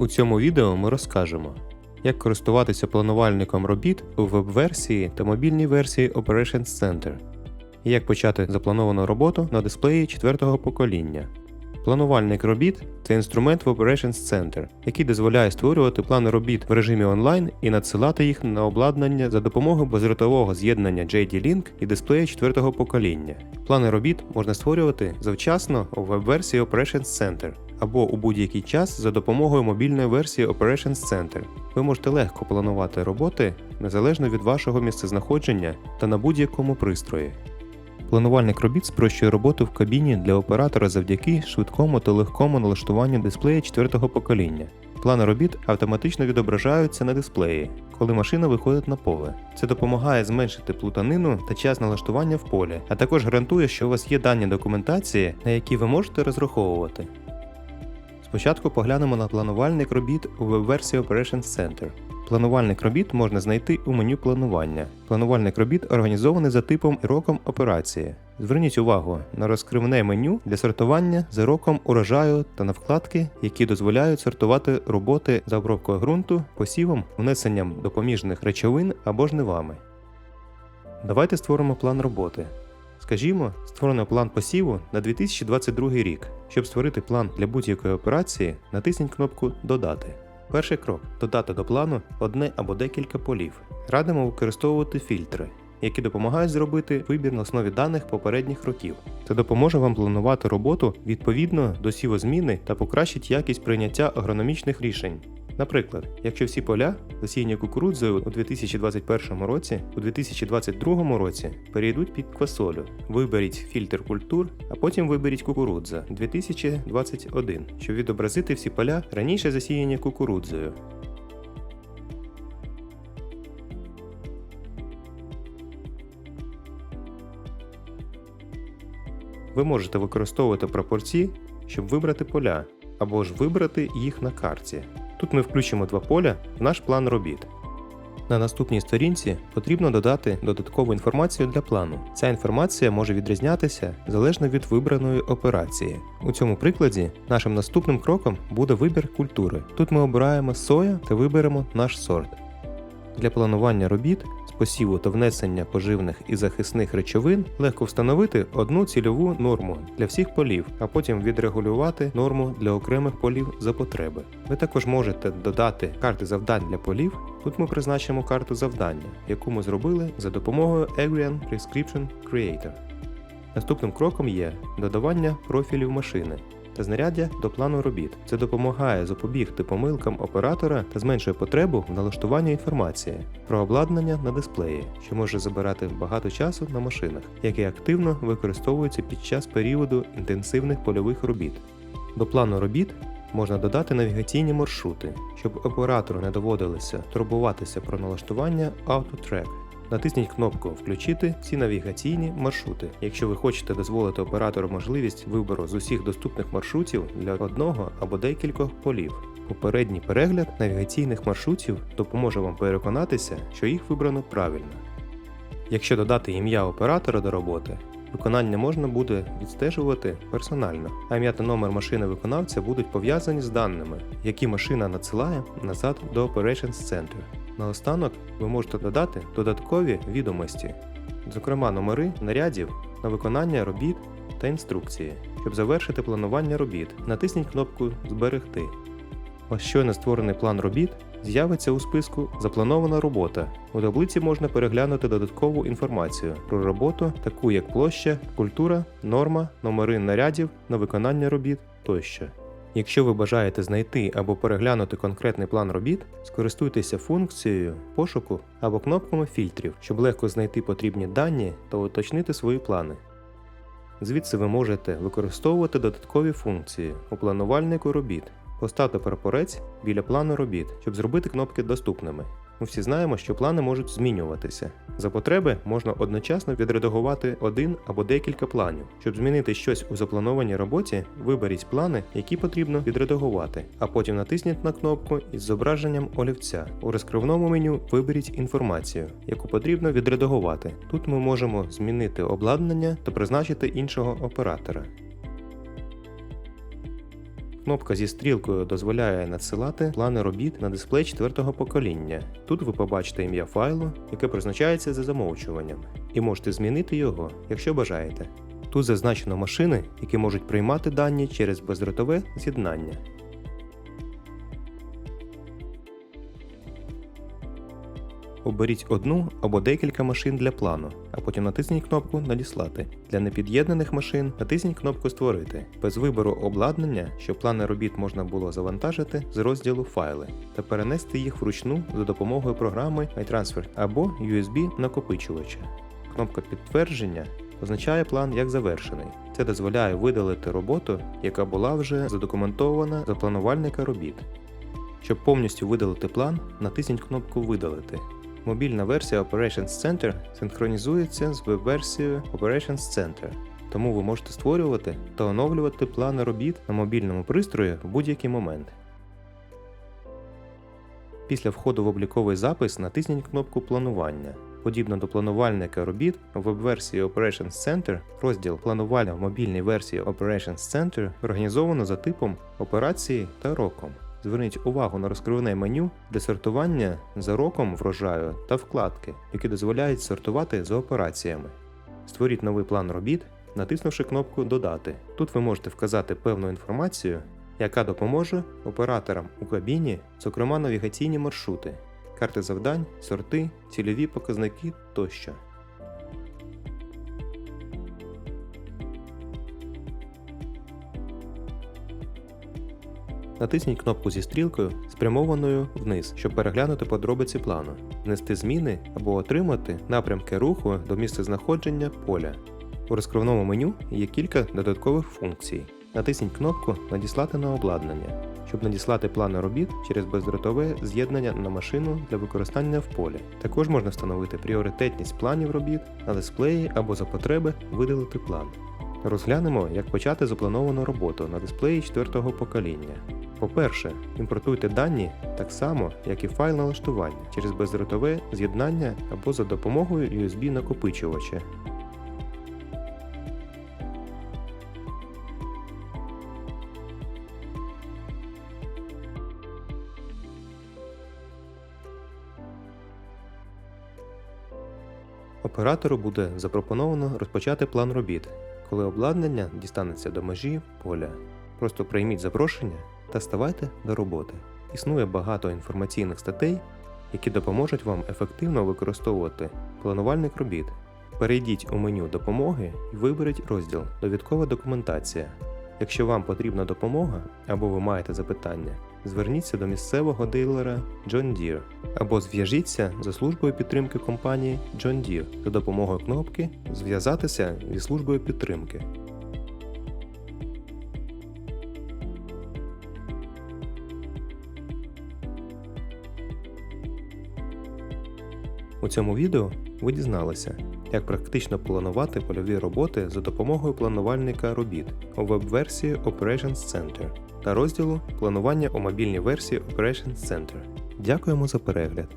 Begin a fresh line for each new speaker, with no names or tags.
У цьому відео ми розкажемо, як користуватися планувальником робіт у веб-версії та мобільній версії Operations Center, і як почати заплановану роботу на дисплеї четвертого покоління. Планувальник робіт це інструмент в Operations Center, який дозволяє створювати плани робіт в режимі онлайн і надсилати їх на обладнання за допомогою бездротового з'єднання JD-Link і дисплея четвертого покоління. Плани робіт можна створювати завчасно у веб-версії Operations Center або у будь-який час за допомогою мобільної версії Operations Center. Ви можете легко планувати роботи незалежно від вашого місцезнаходження та на будь-якому пристрої. Планувальник робіт спрощує роботу в кабіні для оператора завдяки швидкому та легкому налаштуванню дисплея четвертого покоління. Плани робіт автоматично відображаються на дисплеї, коли машина виходить на поле. Це допомагає зменшити плутанину та час налаштування в полі, а також гарантує, що у вас є дані документації, на які ви можете розраховувати. Спочатку поглянемо на планувальник робіт у веб-версії Operations Center. Планувальник робіт можна знайти у меню планування. Планувальник робіт організований за типом і роком операції. Зверніть увагу на розкривне меню для сортування за роком урожаю та на вкладки, які дозволяють сортувати роботи за обробкою ґрунту, посівом, внесенням допоміжних речовин або жнивами. Давайте створимо план роботи. Скажімо, створено план посіву на 2022 рік. Щоб створити план для будь-якої операції, натисніть кнопку Додати. Перший крок додати до плану одне або декілька полів. Радимо використовувати фільтри, які допомагають зробити вибір на основі даних попередніх років. Це допоможе вам планувати роботу відповідно до сівозміни та покращить якість прийняття агрономічних рішень. Наприклад, якщо всі поля, засіяні кукурудзою у 2021 році, у 2022 році перейдуть під квасолю. Виберіть фільтр культур, а потім виберіть кукурудза 2021, щоб відобразити всі поля раніше засіяні кукурудзою. Ви можете використовувати пропорції, щоб вибрати поля, або ж вибрати їх на карті. Тут ми включимо два поля в наш план робіт. На наступній сторінці потрібно додати додаткову інформацію для плану. Ця інформація може відрізнятися залежно від вибраної операції. У цьому прикладі нашим наступним кроком буде вибір культури. Тут ми обираємо соя та виберемо наш сорт. Для планування робіт посіву та внесення поживних і захисних речовин легко встановити одну цільову норму для всіх полів, а потім відрегулювати норму для окремих полів за потреби. Ви також можете додати карти завдань для полів. Тут ми призначимо карту завдання, яку ми зробили за допомогою Agrian Prescription Creator. Наступним кроком є додавання профілів машини знаряддя до плану робіт. Це допомагає запобігти помилкам оператора та зменшує потребу в налаштуванні інформації про обладнання на дисплеї, що може забирати багато часу на машинах, які активно використовуються під час періоду інтенсивних польових робіт. До плану робіт можна додати навігаційні маршрути, щоб оператору не доводилося турбуватися про налаштування AutoTrack. Натисніть кнопку Включити ці навігаційні маршрути, якщо ви хочете дозволити оператору можливість вибору з усіх доступних маршрутів для одного або декількох полів. Попередній перегляд навігаційних маршрутів допоможе вам переконатися, що їх вибрано правильно. Якщо додати ім'я оператора до роботи, виконання можна буде відстежувати персонально, а ім'я та номер машини виконавця будуть пов'язані з даними, які машина надсилає назад до Operations Center. Наостанок ви можете додати додаткові відомості, зокрема номери нарядів на виконання робіт та інструкції. Щоб завершити планування робіт, натисніть кнопку Зберегти. Ось щойно створений план робіт з'явиться у списку Запланована робота. У таблиці можна переглянути додаткову інформацію про роботу, таку як площа, культура, норма, номери нарядів на виконання робіт тощо. Якщо ви бажаєте знайти або переглянути конкретний план робіт, скористуйтеся функцією пошуку або кнопками фільтрів, щоб легко знайти потрібні дані та уточнити свої плани. Звідси ви можете використовувати додаткові функції у планувальнику робіт. Поставте прапорець біля плану робіт, щоб зробити кнопки доступними. Ми всі знаємо, що плани можуть змінюватися. За потреби можна одночасно відредагувати один або декілька планів. Щоб змінити щось у запланованій роботі, виберіть плани, які потрібно відредагувати, а потім натисніть на кнопку із зображенням олівця. У розкривному меню виберіть інформацію, яку потрібно відредагувати. Тут ми можемо змінити обладнання та призначити іншого оператора. Кнопка зі стрілкою дозволяє надсилати плани робіт на дисплей четвертого покоління. Тут ви побачите ім'я файлу, яке призначається за замовчуванням, і можете змінити його, якщо бажаєте. Тут зазначено машини, які можуть приймати дані через бездротове з'єднання. Оберіть одну або декілька машин для плану, а потім натисніть кнопку Надіслати. Для непід'єднаних машин натисніть кнопку Створити. Без вибору обладнання, щоб плани робіт можна було завантажити з розділу Файли та перенести їх вручну за допомогою програми iTransfer або USB накопичувача. Кнопка Підтвердження означає план як завершений. Це дозволяє видалити роботу, яка була вже задокументована за планувальника робіт. Щоб повністю видалити план, натисніть кнопку Видалити. Мобільна версія Operations Center синхронізується з веб-версією Operations Center, тому ви можете створювати та оновлювати плани робіт на мобільному пристрої в будь-який момент. Після входу в обліковий запис натисніть кнопку Планування. Подібно до планувальника робіт, в веб-версії Operations Center розділ планування в мобільній версії Operations Center організовано за типом операції та роком. Зверніть увагу на розкривне меню для сортування за роком врожаю та вкладки, які дозволяють сортувати за операціями. Створіть новий план робіт, натиснувши кнопку Додати. Тут ви можете вказати певну інформацію, яка допоможе операторам у кабіні, зокрема навігаційні маршрути, карти завдань, сорти, цільові показники тощо. Натисніть кнопку зі стрілкою, спрямованою вниз, щоб переглянути подробиці плану, внести зміни або отримати напрямки руху до місця знаходження поля. У розкривному меню є кілька додаткових функцій. Натисніть кнопку Надіслати на обладнання, щоб надіслати плани робіт через бездротове з'єднання на машину для використання в полі. Також можна встановити пріоритетність планів робіт на дисплеї або за потреби видалити план. Розглянемо, як почати заплановану роботу на дисплеї четвертого покоління. По-перше, імпортуйте дані так само, як і файл налаштування через бездротове з'єднання або за допомогою USB накопичувача. Оператору буде запропоновано розпочати план робіт, коли обладнання дістанеться до межі поля. Просто прийміть запрошення та ставайте до роботи. Існує багато інформаційних статей, які допоможуть вам ефективно використовувати планувальник робіт. Перейдіть у меню допомоги і виберіть розділ Довідкова документація. Якщо вам потрібна допомога або ви маєте запитання, зверніться до місцевого дилера John Deere або зв'яжіться за службою підтримки компанії John Deere за допомогою кнопки Зв'язатися зі службою підтримки. Цьому відео ви дізналися, як практично планувати польові роботи за допомогою планувальника робіт у веб-версії Operations Center та розділу Планування у мобільній версії Operations Center. Дякуємо за перегляд!